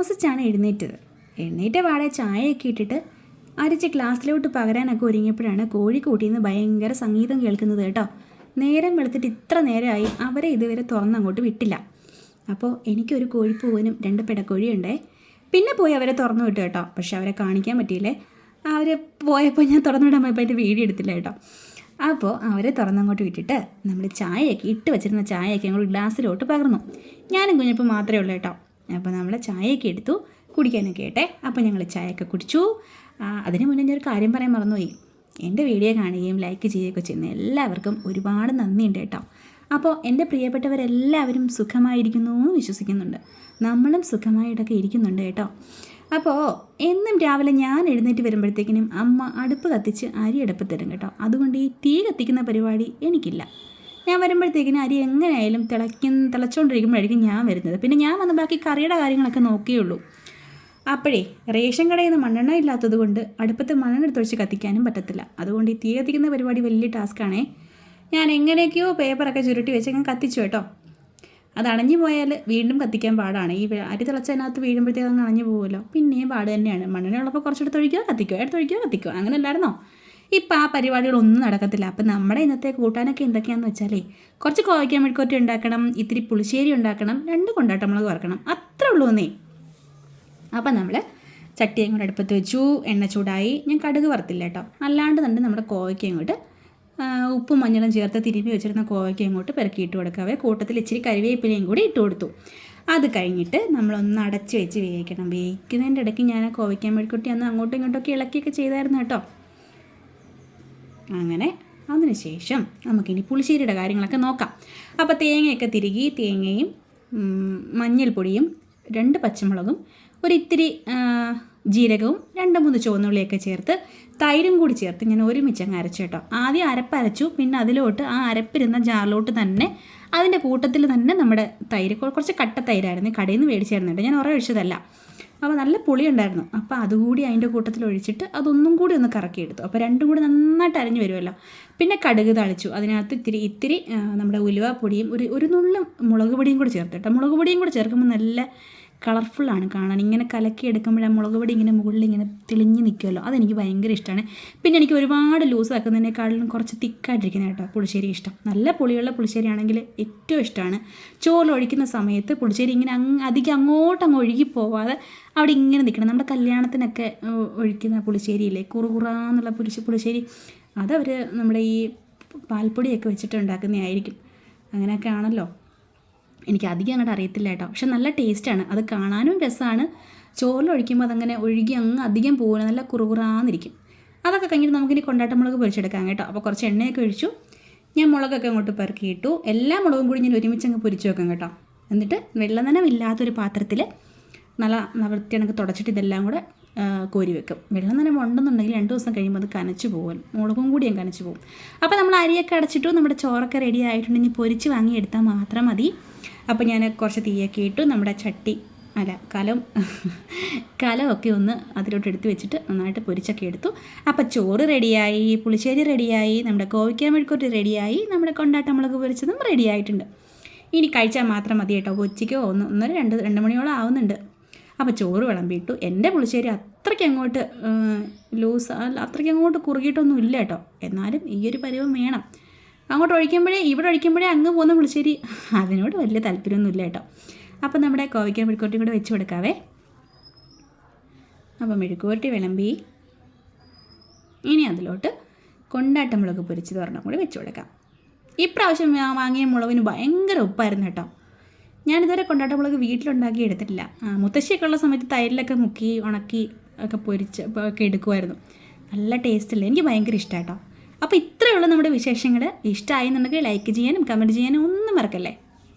താമസിച്ചാണ് എഴുന്നേറ്റത്. എഴുന്നേറ്റ പാടെ ചായയൊക്കെ ഇട്ടിട്ട് അരിച്ച് ഗ്ലാസ്സിലോട്ട് പകരാനൊക്കെ ഒരുങ്ങിയപ്പോഴാണ് കോഴിക്കൂട്ടിന്ന് ഭയങ്കര സംഗീതം കേൾക്കുന്നത് കേട്ടോ. നേരം വെളുത്തിട്ട് ഇത്ര നേരമായി അവരെ ഇതുവരെ തുറന്നങ്ങോട്ട് വിട്ടില്ല. അപ്പോൾ എനിക്കൊരു കോഴിപ്പൂവനും രണ്ട് പിടക്കോഴിയുണ്ടേ. പിന്നെ പോയി അവരെ തുറന്നു വിട്ടു കേട്ടോ. പക്ഷെ അവരെ കാണിക്കാൻ പറ്റിയില്ലേ? അവർ പോയപ്പോൾ ഞാൻ തുറന്നു വിടാൻ പോയപ്പോൾ അതിന്റെ വീഡിയോ എടുത്തില്ല കേട്ടോ. അപ്പോൾ അവരെ തുറന്നങ്ങോട്ട് വിട്ടിട്ട് നമ്മൾ ചായയൊക്കെ ഇട്ട് വെച്ചിരുന്ന ചായയൊക്കെ ഞങ്ങൾ ഗ്ലാസ്സിലോട്ട് പകർന്നു. ഞാനും കുഞ്ഞപ്പം മാത്രമേ ഉള്ളൂ കേട്ടോ. അപ്പോൾ നമ്മൾ ചായയൊക്കെ എടുത്തു കുടിക്കാനൊക്കെ ആയിട്ടെ. അപ്പോൾ ഞങ്ങൾ ചായയൊക്കെ കുടിച്ചു. അതിന് മുന്നേ ഞാൻ ഒരു കാര്യം പറയാൻ മറന്നുപോയി. എന്റെ വീഡിയോ കാണുകയും ലൈക്ക് ചെയ്യുകയൊക്കെ ചെയ്യുന്ന എല്ലാവർക്കും ഒരുപാട് നന്ദിയുണ്ട് കേട്ടോ. അപ്പോൾ എന്റെ പ്രിയപ്പെട്ടവരെല്ലാവരും സുഖമായിരിക്കുന്നു എന്ന് വിശ്വസിക്കുന്നുണ്ട്. നമ്മളും സുഖമായിട്ടൊക്കെ ഇരിക്കുന്നുണ്ട് കേട്ടോ. അപ്പോൾ എന്നും രാവിലെ ഞാൻ എഴുന്നേറ്റ് വരുമ്പോഴത്തേക്കിനും അമ്മ അടുപ്പ് കത്തിച്ച് അരി അടുപ്പ് തരും കേട്ടോ. അതുകൊണ്ട് ഈ തീ കത്തിക്കുന്ന പരിപാടി എനിക്കില്ല. ഞാൻ വരുമ്പോഴത്തേക്കിന് അരി എങ്ങനെയായാലും തിളയ്ക്കുന്ന തിളച്ചുകൊണ്ടിരിക്കുമ്പോഴായിരിക്കും ഞാൻ വരുന്നത്. പിന്നെ ഞാൻ വന്ന് ബാക്കി കറിയുടെ കാര്യങ്ങളൊക്കെ നോക്കിയുള്ളൂ അപ്പോഴേ റേഷൻ കടയിൽ നിന്ന് മണ്ണെണ്ണ ഇല്ലാത്തത് കൊണ്ട് അടുപ്പത്ത് മണ്ണെണ്ണ എടുത്തൊഴിച്ച് കത്തിക്കാനും പറ്റത്തില്ല. അതുകൊണ്ട് ഈ തീ കത്തിക്കുന്ന പരിപാടി വലിയ ടാസ്ക്കാണേ ഞാൻ എങ്ങനെയൊക്കെയോ പേപ്പറൊക്കെ ചുരുട്ടി വെച്ച് ഞാൻ കത്തിച്ചു കേട്ടോ. അത് അണഞ്ഞു പോയാൽ വീണ്ടും കത്തിക്കാൻ പാടാണ്. ഈ അരി തിളച്ചതിനകത്ത് വീഴുമ്പോഴത്തേക്ക് അങ്ങ് അണഞ്ഞു പോകുമല്ലോ പിന്നെയും പാട് തന്നെയാണ്. മണ്ണെണ്ണ ഉള്ളപ്പോൾ കുറച്ചെടുത്ത് ഒഴിക്കുക കത്തിക്കുക. എടുത്തൊഴിക്കുക കത്തിക്കുക. അങ്ങനെ അല്ലായിരുന്നോ? ഇപ്പം ആ പരിപാടികളൊന്നും നടക്കത്തില്ല. അപ്പം നമ്മുടെ ഇന്നത്തെ കൂട്ടാനൊക്കെ എന്തൊക്കെയാണെന്ന് വെച്ചാലേ കുറച്ച് കോവയ്ക്ക മെഴുക്കോറ്റി ഉണ്ടാക്കണം ഇത്തിരി പുളിശ്ശേരി ഉണ്ടാക്കണം രണ്ട് കൊണ്ടാട്ടമുളക് വറക്കണം. അത്രേ ഉള്ളൂ എന്നേ അപ്പം നമ്മൾ ചട്ടിയും കൂടെ അടുപ്പത്ത് വെച്ചു. എണ്ണ ചൂടായി. ഞാൻ കടുക് വറുത്തില്ല കേട്ടോ. അല്ലാണ്ട് തന്നെ നമ്മുടെ കോവയ്ക്ക ഇങ്ങോട്ട് ഉപ്പും മഞ്ഞളും ചേർത്ത് തിരുമ്പി വെച്ചിരുന്ന കോവയ്ക്ക ഇങ്ങോട്ട് പെരക്കി ഇട്ട് കൊടുക്കാവേ കൂട്ടത്തിൽ ഇച്ചിരി കറിവേപ്പിലയും കൂടി ഇട്ട് കൊടുത്തു. അത് കഴിഞ്ഞിട്ട് നമ്മളൊന്ന് അടച്ച് വെച്ച് വേവിക്കണം. വേവിക്കുന്നതിന്റെ ഇടയ്ക്ക് ഞാൻ കോവയ്ക്കാൻ മെഴുക്കുട്ടി അന്ന് അങ്ങോട്ടും ഇങ്ങോട്ടൊക്കെ ഇളക്കിയൊക്കെ ചെയ്തായിരുന്നു കേട്ടോ. അങ്ങനെ അതിനുശേഷം നമുക്കിനി പുളിശ്ശേരിയുടെ കാര്യങ്ങളൊക്കെ നോക്കാം. അപ്പോൾ തേങ്ങയൊക്കെ തിരുകി തേങ്ങയും മഞ്ഞൾപ്പൊടിയും രണ്ട് പച്ചമുളകും ഒരു ഇത്തിരി ആ, ജീരകവും രണ്ട് മൂന്ന് ചുവന്നുള്ളിയൊക്കെ ചേർത്ത് തൈരും കൂടി ചേർത്ത് ഞാൻ ഒരുമിച്ച് അങ്ങ് അരച്ചു കേട്ടോ. ആദ്യം അരപ്പരച്ചു പിന്നെ അതിലോട്ട് ആ അരപ്പിരുന്ന ജാറിലോട്ട് തന്നെ അതിന്റെ കൂട്ടത്തിൽ തന്നെ നമ്മുടെ തൈര് കുറച്ച് കട്ട തൈരായിരുന്നു കടയിൽ നിന്ന് മേടിച്ചായിരുന്നു ഞാൻ ഉറ ഒഴിച്ചതല്ല. അപ്പോൾ നല്ല പുളി ഉണ്ടായിരുന്നു. അപ്പോൾ അതുകൂടി അതിന്റെ കൂട്ടത്തിൽ ഒഴിച്ചിട്ട് അതൊന്നും കൂടി ഒന്ന് കറക്കിയെടുത്തു. അപ്പോൾ രണ്ടും കൂടി നന്നായിട്ട് അരഞ്ഞു വരുമല്ലോ. പിന്നെ കടുക് തളിച്ചു. അതിനകത്ത് ഇത്തിരി ഇത്തിരി നമ്മുടെ ഉലുവ പൊടിയും ഒരു ഒരു നുള്ളും മുളക് പൊടിയും കൂടി ചേർത്ത് കേട്ടോ. മുളക് പൊടിയും കൂടി ചേർക്കുമ്പോൾ നല്ല കളർഫുള്ളാണ് കാണാൻ. ഇങ്ങനെ കലക്കി എടുക്കുമ്പോൾ മുളക് പൊടി ഇങ്ങനെ മുകളിൽ ഇങ്ങനെ തെളിഞ്ഞ് നിൽക്കുമല്ലോ അതെനിക്ക് ഭയങ്കര ഇഷ്ടമാണ് പിന്നെ എനിക്ക് ഒരുപാട് ലൂസ് ആക്കുന്നതിനേക്കാളും കുറച്ച് തിക്കായിട്ടിരിക്കുന്ന കേട്ടോ പുളിശ്ശേരി ഇഷ്ടം. നല്ല പുളിയുള്ള പുളിശ്ശേരി ആണെങ്കിൽ ഏറ്റവും ഇഷ്ടമാണ് ചോറ് ഒഴിക്കുന്ന സമയത്ത് പുളിശ്ശേരി ഇങ്ങനെ അങ്ങ് അധികം അങ്ങോട്ട് അങ്ങ് ഒഴുകി പോവാതെ അവിടെ ഇങ്ങനെ നിൽക്കണം. നമ്മുടെ കല്യാണത്തിനൊക്കെ ഒഴിക്കുന്ന പുളിശ്ശേരിയില്ലേ കുറുകുറാന്നുള്ള പുളിശ്ശേരി പുളിശ്ശേരി. അതവർ നമ്മുടെ ഈ പാൽപ്പൊടിയൊക്കെ വെച്ചിട്ട് ഉണ്ടാക്കുന്നതായിരിക്കും. അങ്ങനെയൊക്കെ ആണല്ലോ. എനിക്ക് അധികം അങ്ങോട്ട് അറിയത്തില്ല കേട്ടോ. പക്ഷെ നല്ല ടേസ്റ്റാണ് അത് കാണാനും രസമാണ് ചോറിലൊഴിക്കുമ്പോൾ അതങ്ങനെ ഒഴുകി അങ്ങ് അധികം പോകുന്ന നല്ല കുറുകുറാന്നിരിക്കും. അതൊക്കെ കഴിഞ്ഞിട്ട് നമുക്കിനി കൊണ്ടാട്ടമുളക് പൊരിച്ചെടുക്കാം കേട്ടോ. അപ്പോൾ കുറച്ച് എണ്ണയൊക്കെ ഒഴിച്ചു. ഞാൻ മുളകൊക്കെ അങ്ങോട്ട് പെറുക്കിയിട്ടു. എല്ലാ മുളകും കൂടി ഞാൻ ഒരുമിച്ച് അങ്ങ് പൊരിച്ചു വെക്കാം കേട്ടോ. എന്നിട്ട് വെള്ളനനമില്ലാത്തൊരു പാത്രത്തിൽ നല്ല വൃത്തിയാണെങ്കിൽ തുടച്ചിട്ട് ഇതെല്ലാം കൂടെ കോരി വെക്കും. വെള്ളം നനവ് ഉണ്ടെന്നുണ്ടെങ്കിൽ രണ്ട് ദിവസം കഴിയുമ്പോൾ അത് കനച്ചു പോകും. മുളകും കൂടി ഞാൻ കനച്ചു പോകും. അപ്പോൾ നമ്മൾ അരിയൊക്കെ അടച്ചിട്ടു നമ്മുടെ ചോറൊക്കെ റെഡി ആയിട്ടുണ്ടെങ്കിൽ പൊരിച്ച് വാങ്ങിയെടുത്താൽ മാത്രം മതി. അപ്പോൾ ഞാൻ കുറച്ച് തീയൊക്കെ ഇട്ടു. നമ്മുടെ ചട്ടി അല്ല കലം കലമൊക്കെ ഒന്ന് അതിലോട്ട് എടുത്ത് വെച്ചിട്ട് നന്നായിട്ട് പൊരിച്ചൊക്കെ എടുത്തു. അപ്പോൾ ചോറ് റെഡിയായി പുളിശ്ശേരി റെഡിയായി നമ്മുടെ കോവിക്കാൻ മെഴുക്കൂട്ടി റെഡിയായി നമ്മുടെ കൊണ്ടാട്ട മുളക് പൊരിച്ചതും റെഡിയായിട്ടുണ്ട് ഇനി കഴിച്ചാൽ മാത്രം മതി കേട്ടോ. ഉച്ചയ്ക്കോ ഒന്ന് ഒന്നര രണ്ട് രണ്ട് മണിയോളം ആവുന്നുണ്ട്. അപ്പോൾ ചോറ് വിളമ്പിയിട്ടു. എന്റെ പുളിശ്ശേരി അത്രയ്ക്ക് അങ്ങോട്ട് ലൂസ് അല്ല അത്രയ്ക്ക് അങ്ങോട്ട് കുറുകിയിട്ടൊന്നും ഇല്ല കേട്ടോ. എന്നാലും ഈ ഒരു പരിവം വേണം. അങ്ങോട്ട് ഒഴിക്കുമ്പോഴേ ഇവിടെ ഒഴിക്കുമ്പോഴേ അങ്ങ് പോകുന്ന പുളിശ്ശേരി അതിനോട് വലിയ താല്പര്യമൊന്നും ഇല്ല കേട്ടോ. അപ്പം നമ്മുടെ കോവയ്ക്ക മെഴുക്കുവരട്ടി കൂടെ വെച്ച് കൊടുക്കാവേ. അപ്പോൾ മെഴുക്കുവരട്ടി വിളമ്പി ഇനി അതിലോട്ട് കൊണ്ടാട്ട മുളക് പൊരിച്ചത് ഒരെണ്ണം കൂടി വെച്ച് കൊടുക്കാം. ഇപ്രാവശ്യം വാങ്ങിയ മുളകിന് ഭയങ്കര ഉപ്പായിരുന്നു കേട്ടോ. ഞാനിതുവരെ കൊണ്ടാട്ട മുളക് വീട്ടിലുണ്ടാക്കി എടുത്തിട്ടില്ല. മുത്തശ്ശിയൊക്കെ ഉള്ള സമയത്ത് തൈരിലൊക്കെ മുക്കി ഉണക്കി ഒക്കെ പൊരിച്ച് ഒക്കെ എടുക്കുമായിരുന്നു നല്ല ടേസ്റ്റല്ലേ എനിക്ക് ഭയങ്കര ഇഷ്ടമാണ് കേട്ടോ അപ്പോൾ ഇത്രയുള്ള നമ്മുടെ വിശേഷങ്ങൾ ഇഷ്ടമായി എന്നുണ്ടെങ്കിൽ ലൈക്ക് ചെയ്യാനും കമന്റ് ചെയ്യാനും ഒന്നും മറക്കല്ലേ?